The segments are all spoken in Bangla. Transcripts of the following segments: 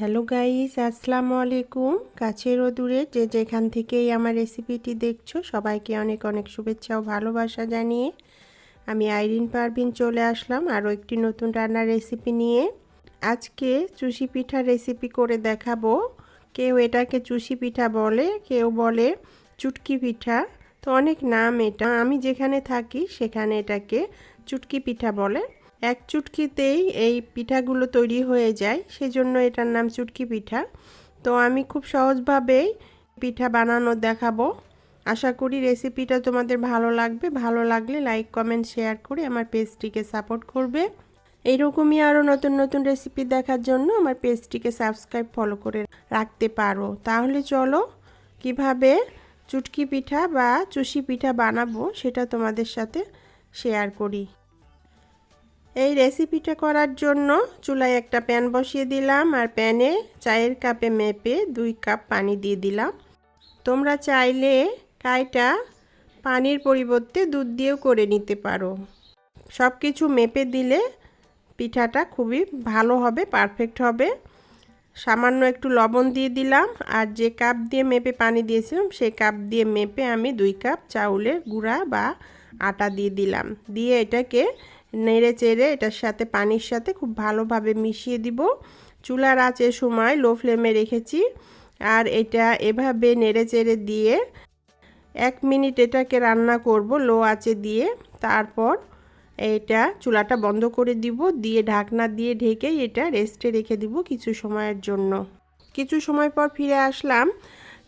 হ্যালো গাইস, আসসালামু আলাইকুম। কাছের ও দূরে যে যেখান থেকেই আমার রেসিপিটি দেখছ, সবাইকে অনেক অনেক শুভেচ্ছা ও ভালোবাসা জানিয়ে আমি আইরিন পারভিন চলে আসলাম আরও একটি নতুন রান্নার রেসিপি নিয়ে। আজকে চুষি পিঠা রেসিপি করে দেখাবো। কেউ এটাকে চুষি পিঠা বলে, কেউ বলে চুটকি পিঠা। তো অনেক নাম এটা। আমি যেখানে থাকি, সেখানে এটাকে চুটকি পিঠা বলে। এক চুটকিতেই এই পিঠাগুলো তৈরি হয়ে যায়, সেজন্য এটার নাম চুটকি পিঠা। তো আমি খুব সহজভাবেই পিঠা বানানো দেখাবো। আশা করি রেসিপিটা তোমাদের ভালো লাগবে। ভালো লাগলে লাইক, কমেন্ট, শেয়ার করে আমার পেজটিকে সাপোর্ট করবে। এইরকমই আরও নতুন নতুন রেসিপি দেখার জন্য আমার পেজটিকে সাবস্ক্রাইব, ফলো করে রাখতে পারো। তাহলে চলো, কীভাবে চুটকি পিঠা বা চুষি পিঠা বানাবো সেটা তোমাদের সাথে শেয়ার করি। এই রেসিপিটা করার জন্য চুলায় একটা প্যান বসিয়ে দিলাম আর প্যানে চায়ের কাপে মেপে দুই কাপ পানি দিয়ে দিলাম। তোমরা চাইলে কাইটা পানির পরিবর্তে দুধ দিয়েও করে নিতে পারো। সব কিছু মেপে দিলে পিঠাটা খুবই ভালো হবে পারফেক্ট হবে। সামান্য একটু লবণ দিয়ে দিলাম আর যে কাপ দিয়ে মেপে পানি দিয়েছিলাম, সেই কাপ দিয়ে মেপে আমি দুই কাপ চাউলের গুঁড়া বা আটা দিয়ে দিলাম। দিয়ে এটাকে নেড়ে চেড়ে এটার সাথে পানির সাথে খুব ভালোভাবে মিশিয়ে দিব। চুলার আঁচের সময় লো ফ্লেমে রেখেছি আর এটা এভাবে নেড়ে চেড়ে দিয়ে এক মিনিট এটাকে রান্না করব লো আঁচে দিয়ে। তারপর এটা চুলাটা বন্ধ করে দিব, দিয়ে ঢাকনা দিয়ে ঢেকে এটা রেস্টে রেখে দিব কিছু সময়ের জন্য। কিছু সময় পর ফিরে আসলাম,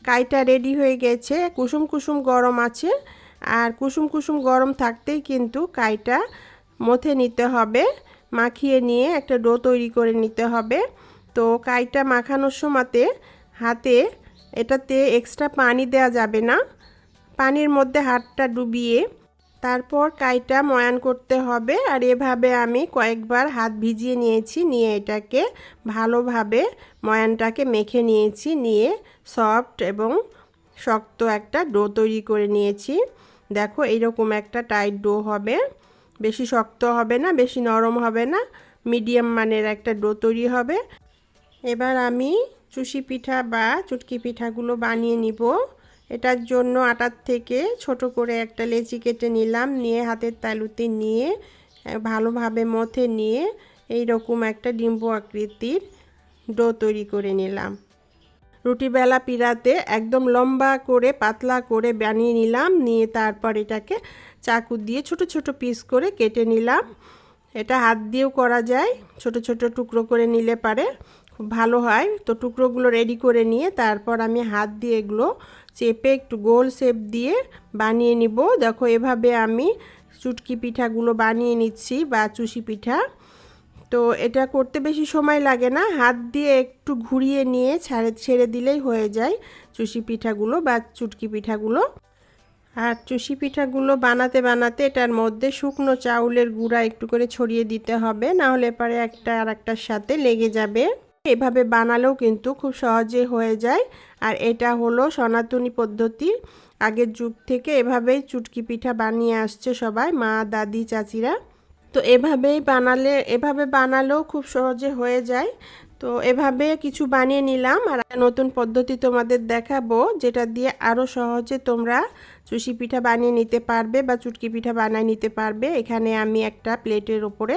কাইটা রেডি হয়ে গেছে, কুসুম কুসুম গরম আছে। আর কুসুম কুসুম গরম থাকতেই কিন্তু কাইটা মথে নিতে হবে, মাখিয়ে নিয়ে একটা ডো তৈরি করে নিতে হবে। তো কাইটা মাখানোর সময়তে হাতে এটাতে এক্সট্রা পানি দেওয়া যাবে না। পানির মধ্যে হাতটা ডুবিয়ে তারপর কাইটা ময়ান করতে হবে। আর এভাবে আমি কয়েকবার হাত ভিজিয়ে নিয়েছি, নিয়ে এটাকে ভালোভাবে ময়ানটাকে মেখে নিয়েছি, নিয়ে সফট এবং শক্ত একটা ডো তৈরি করে নিয়েছি। দেখো, এইরকম একটা টাইট ডো হবে। বেশি শক্ত হবে না, বেশি নরম হবে না, মিডিয়াম মানের একটা ডো তৈরি হবে। এবার আমি চুষি পিঠা বা চুটকি পিঠাগুলো বানিয়ে নিব। এটার জন্য আটার থেকে ছোট করে একটা লেচি কেটে নিলাম, নিয়ে হাতের তালুতে নিয়ে ভালোভাবে মথে নিয়ে এই রকম একটা ডিম্ব আকৃতির ডো তৈরি করে নিলাম। রুটি বেলা পিড়াতে একদম লম্বা করে, পাতলা করে বানিয়ে নিলাম। নিয়ে তারপর এটাকে চাকু দিয়ে ছোট ছোট পিস করে কেটে নিলাম। এটা হাত দিয়েও করা যায়, ছোট ছোট টুকরো করে নিলে পারে। খুব ভালো হয়। তো টুকরোগুলো রেডি করে নিয়ে তারপর আমি হাত দিয়ে এগুলো চেপে একটু গোল শেপ দিয়ে বানিয়ে নিব। দেখো এভাবে আমি চুটকি পিঠাগুলো বানিয়ে নিচ্ছি বা চুষি পিঠা। তো এটা করতে বেশি সময় লাগে না। হাত দিয়ে একটু ঘুরিয়ে নিয়ে ছাড়ে, ছেড়ে দিলেই হয়ে যায় চুষি পিঠাগুলো বা চুটকি পিঠাগুলো। আর চুষি পিঠাগুলো বানাতে বানাতে এটার মধ্যে শুকনো চাউলের গুঁড়া একটু করে ছড়িয়ে দিতে হবে, না হলে পরে একটা আর একটার সাথে লেগে যাবে। এভাবে বানালেও কিন্তু খুব সহজে হয়ে যায়। আর এটা হলো সনাতনী পদ্ধতি। আগের যুগ থেকে এভাবেই চুটকি পিঠা বানিয়ে আসছে সবাই, মা, দাদি, চাচিরা। তো এভাবেই বানালে, এভাবে বানালেও খুব সহজে হয়ে যায়। তো এভাবে কিছু বানিয়ে নিলাম। আর নতুন পদ্ধতি তোমাদের দেখাবো, যেটা দিয়ে আরও সহজে তোমরা চুষি পিঠা বানিয়ে নিতে পারবে বা চুটকি পিঠা বানিয়ে নিতে পারবে। এখানে আমি একটা প্লেটের ওপরে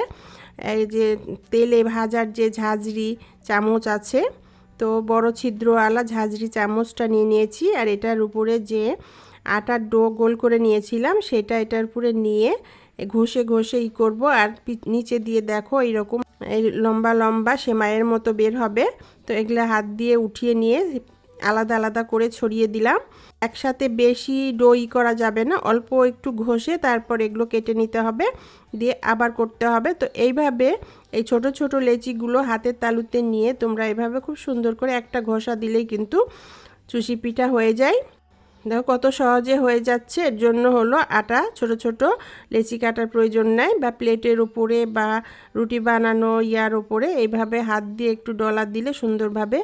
এই যে তেলে ভাজার যে ঝাঁঝরি চামচ আছে, তো বড় ছিদ্রওয়ালা ঝাঁঝরি চামচটা নিয়ে নিয়েছি। আর এটার উপরে যে আটার ডো গোল করে নিয়েছিলাম, সেটা এটার উপরে নিয়ে ঘষে ঘষে ই করব আর নিচে দিয়ে দেখো এইরকম এই লম্বা লম্বা সেমাইয়ের মতো বের হবে। তো এগুলো হাত দিয়ে উঠিয়ে নিয়ে আলাদা আলাদা করে ছড়িয়ে দিলাম। একসাথে বেশি ডই করা যাবে না, অল্প একটু ঘষে তারপর এগুলো কেটে নিতে হবে, দিয়ে আবার করতে হবে। তো এইভাবে এই ছোট ছোট লেচিগুলো হাতের তালুতে নিয়ে তোমরা এভাবে খুব সুন্দর করে একটা ঘষা দিলেই কিন্তু চুষি পিঠা হয়ে যায়। দেখো কত সহজে হয়ে যাচ্ছে। এর জন্য হলো আটা, ছোট ছোট লেচি কাটার প্রয়োজন নেই বা প্লেটের উপরে বা রুটি বানানো ইয়ার ওপরে এইভাবে হাত দিয়ে একটু ডলার দিলে সুন্দরভাবে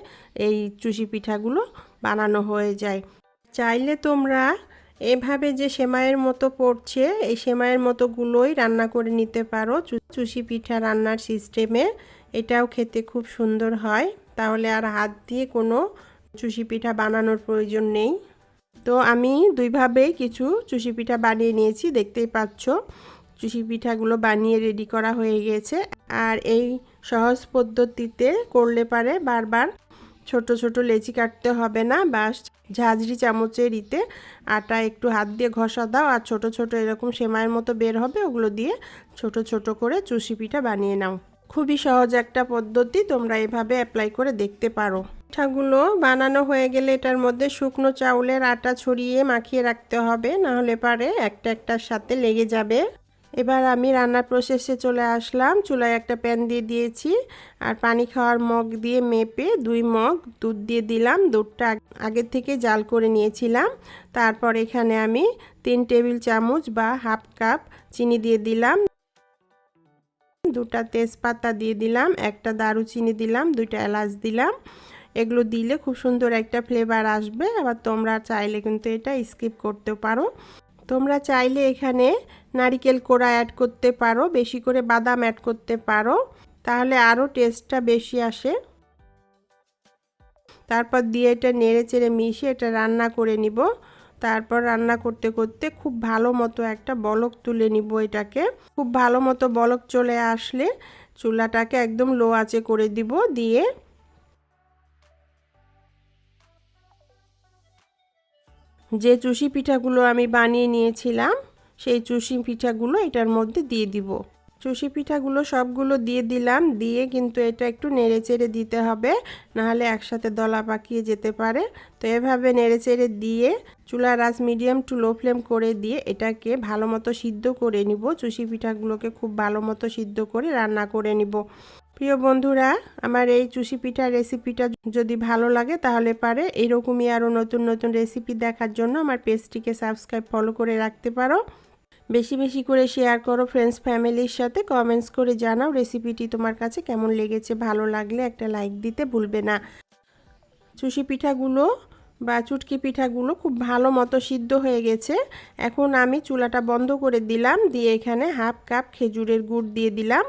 এই চুষি পিঠাগুলো বানানো হয়ে যায়। চাইলে তোমরা এভাবে যে সেমাইয়ের মতো পড়ছে, এই সেমাইয়ের মতোগুলোই রান্না করে নিতে পারো। চুষি পিঠা রান্নার সিস্টেমে এটাও খেতে খুব সুন্দর হয়। তাহলে আর হাত দিয়ে কোনো চুষি পিঠা বানানোর প্রয়োজন নেই। তো আমি দুইভাবেই কিছু চুষি পিঠা বানিয়ে নিয়েছি, দেখতেই পাচ্ছ। চুষি পিঠাগুলো বানিয়ে রেডি করা হয়ে গেছে। আর এই সহজ পদ্ধতিতে করলে পারে বারবার ছোট ছোট লেচি কাটতে হবে না, বা ঝাঁঝরি চামচের ইতে আটা একটু হাত দিয়ে ঘষা দাও, আর ছোট ছোট এরকম সেমাইয়ের মতো বের হবে, ওগুলো দিয়ে ছোট ছোট করে চুষি পিঠা বানিয়ে নাও। খুবই সহজ একটা পদ্ধতি, তোমরা এভাবে অ্যাপ্লাই করে দেখতে পারো। পিঠাগুলো বানানো হয়ে গেলে এটার মধ্যে শুকনো চাউলের আটা ছড়িয়ে মাখিয়ে রাখতে হবে নাহলে পারে একটা একটার সাথে লেগে যাবে। এবার আমি রান্নার প্রসেসে চলে আসলাম। চুলায় একটা প্যান দিয়ে দিয়েছি আর পানি খাওয়ার মগ দিয়ে মেপে দুই মগ দুধ দিয়ে দিলাম। দুধটা আগে থেকে জাল করে নিয়েছিলাম। তারপর এখানে আমি তিন টেবিল চামচ বা হাফ কাপ চিনি দিয়ে দিলাম। দুটা তেজপাতা দিয়ে দিলাম, একটা দারুচিনি দিলাম, দুইটা এলাচ দিলাম। এগুলো দিলে খুব সুন্দর একটা ফ্লেভার আসবে। আবার তোমরা চাইলে কিন্তু এটা স্কিপ করতেও পারো। তোমরা চাইলে এখানে নারিকেল কোড়া অ্যাড করতে পারো, বেশি করে বাদাম অ্যাড করতে পারো। তাহলে আরও টেস্টটা বেশি আসে। তারপর দিয়ে এটা নেড়ে চেড়ে মিশিয়ে এটা রান্না করে নিব। তারপর রান্না করতে করতে খুব ভালো মতো একটা বলক তুলে নিব এটাকে। খুব ভালো মতো বলক চলে আসলে চুলাটাকে একদম লো আঁচে করে দিব দিয়ে যে চুষি পিঠাগুলো আমি বানিয়ে নিয়েছিলাম সেই চুষি পিঠাগুলো এটার মধ্যে দিয়ে দিব। চুষি পিঠাগুলো সবগুলো দিয়ে দিলাম, দিয়ে কিন্তু এটা একটু নেড়ে চেড়ে দিতে হবে, নাহলে একসাথে দলা পাকিয়ে যেতে পারে। তো এভাবে নেড়ে চেড়ে দিয়ে চুলার আঁচ মিডিয়াম টু লো ফ্লেম করে দিয়ে এটাকে ভালো মতো সিদ্ধ করে নিব। চুষি পিঠাগুলোকে খুব ভালো মতো সিদ্ধ করে রান্না করে নিব। প্রিয় বন্ধুরা, আমার এই চুষি পিঠার রেসিপিটা যদি ভালো লাগে তাহলে পারে, এরকমই আরও নতুন নতুন রেসিপি দেখার জন্য আমার পেজটিকে সাবস্ক্রাইব, ফলো করে রাখতে পারো। বেশি বেশি করে শেয়ার করো ফ্রেন্ডস ফ্যামিলির সাথে কমেন্টস করে জানাও রেসিপিটি তোমার কাছে কেমন লেগেছে, ভালো লাগলে একটা লাইক দিতে ভুলবে না। চুষি পিঠাগুলো বা চুটকি পিঠাগুলো খুব ভালো মতো সিদ্ধ হয়ে গেছে। এখন আমি চুলাটা বন্ধ করে দিলাম, দিয়ে এখানে হাফ কাপ খেজুরের গুড় দিয়ে দিলাম।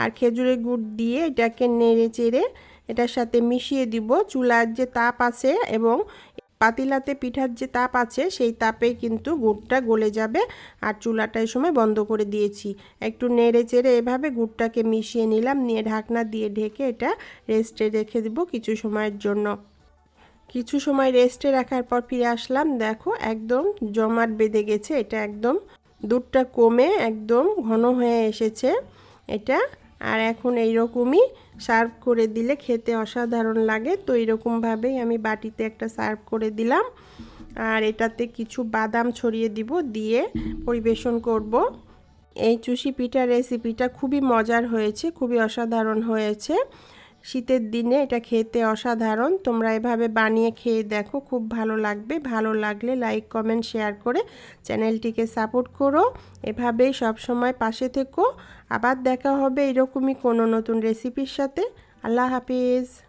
আর খেজুরের গুড় দিয়ে এটাকে নেড়ে চেড়ে এটার সাথে মিশিয়ে দিব। চুলার যে তাপ আছে এবং পাতিলাতে পিঠার যে তাপ আছে, সেই তাপে কিন্তু গুড়টা গলে যাবে। আর চুলাটা এই সময় বন্ধ করে দিয়েছি। একটু নেড়ে চেড়ে এভাবে গুড়টাকে মিশিয়ে নিলাম। নিয়ে ঢাকনা দিয়ে ঢেকে এটা রেস্টে রেখে দিব কিছু সময়ের জন্য। কিছু সময় রেস্টে রাখার পর ফিরে আসলাম। দেখো, একদম জমাট বেঁধে গেছে। এটা একদম দুধটা কমে একদম ঘন হয়ে এসেছে এটা। আর এখন এইরকমই সার্ভ করে দিলে খেতে অসাধারণ লাগে। তো এরকমভাবেই আমি বাটিতে একটা সার্ভ করে দিলাম। আর এটাতে কিছু বাদাম ছড়িয়ে দিব দিয়ে পরিবেশন করব। এই চুষি পিঠা রেসিপিটা খুবই মজার হয়েছে, খুবই অসাধারণ হয়েছে। শীতের দিনে এটা খেতে অসাধারণ। তোমরা এভাবে বানিয়ে খেয়ে দেখো, খুব ভালো লাগবে। ভালো লাগলে লাইক কমেন্ট শেয়ার করে চ্যানেলটিকে সাপোর্ট করো। এভাবেই সবসময় পাশে থেকো। আবার দেখা হবে এরকমই কোনো নতুন রেসিপির সাথে। আল্লাহ হাফিজ।